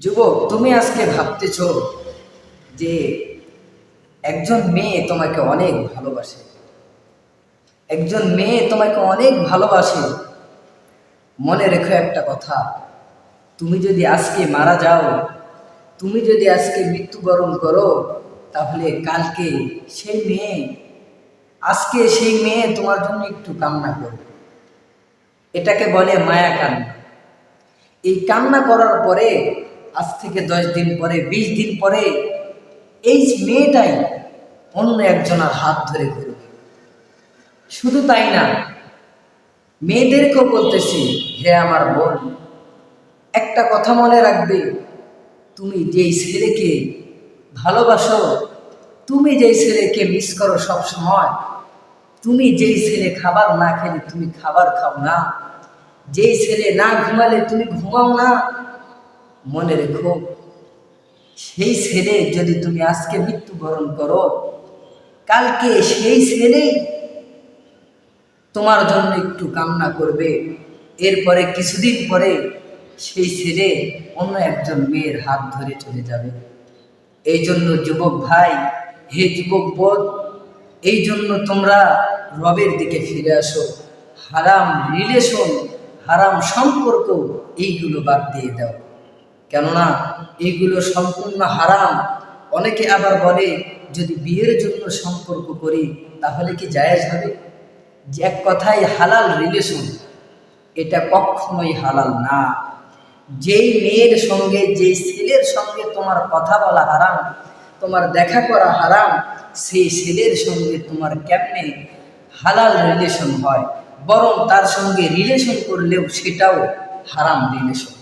যুবক, তুমি আজকে ভাবতেছ যে একজন মেয়ে তোমাকে অনেক ভালোবাসে। একজন মেয়ে তোমাকে অনেক ভালোবাসে। মনে রেখো একটা কথা, তুমি যদি আজকে মারা যাও, তুমি যদি আজকে মৃত্যুবরণ করো, তাহলে কালকে সেই মেয়ে, আজকে সেই মেয়ে তোমার জন্য একটু কান্না করবে। এটাকে বলে মায়া কান্না। এই কান্না করার পরে আজ থেকে দশ দিন পরে, বিশ দিন পরে, এই মেয়েটাই অন্য একজনের হাত ধরে ঘুরবে। শুধু তাই না, মেয়েদেরকেও বলতেছি, হে আমার বোন, একটা কথা মনে রাখবে। তুমি যেই ছেলেকে ভালোবাসো, তুমি যেই ছেলেকে মিস করো সব সময়, তুমি যেই ছেলে খাবার না খেলে তুমি খাবার খাও না। যেই ছেলে না ঘুমালে তুমি ঘুমাও না। মনে রেখো, সেই ছেলে যদি তুমি আজকে মৃত্যুবরণ করো, কালকে সেই ছেলেই তোমার জন্য একটু কামনা করবে। এরপরে কিছুদিন পরে সেই ছেলে অন্য একজন মেয়ের হাত ধরে চলে যাবে। এই জন্য যুবক ভাই, হে যুবক বোধ, এই জন্য তোমরা রবের দিকে ফিরে আসো। হারাম রিলেশন, হারাম সম্পর্ক, এইগুলো বাদ দিয়ে দাও। কেননা এগুলো সম্পূর্ণ হারাম। অনেকে আবার বলে, যদি বিয়ের জন্য সম্পর্ক করি, তাহলে কি জায়েজ হবে? যে এক কথায় হালাল রিলেশন এটা কখনোই হালাল না। যেই মেয়ের সঙ্গে, যেই ছেলের সঙ্গে তোমার কথা বলা হারাম, তোমার দেখা করা হারাম, সেই ছেলের সঙ্গে তোমার কেমনে হালাল রিলেশন হয়? বরং তার সঙ্গে রিলেশন করলেও সেটাও হারাম রিলেশন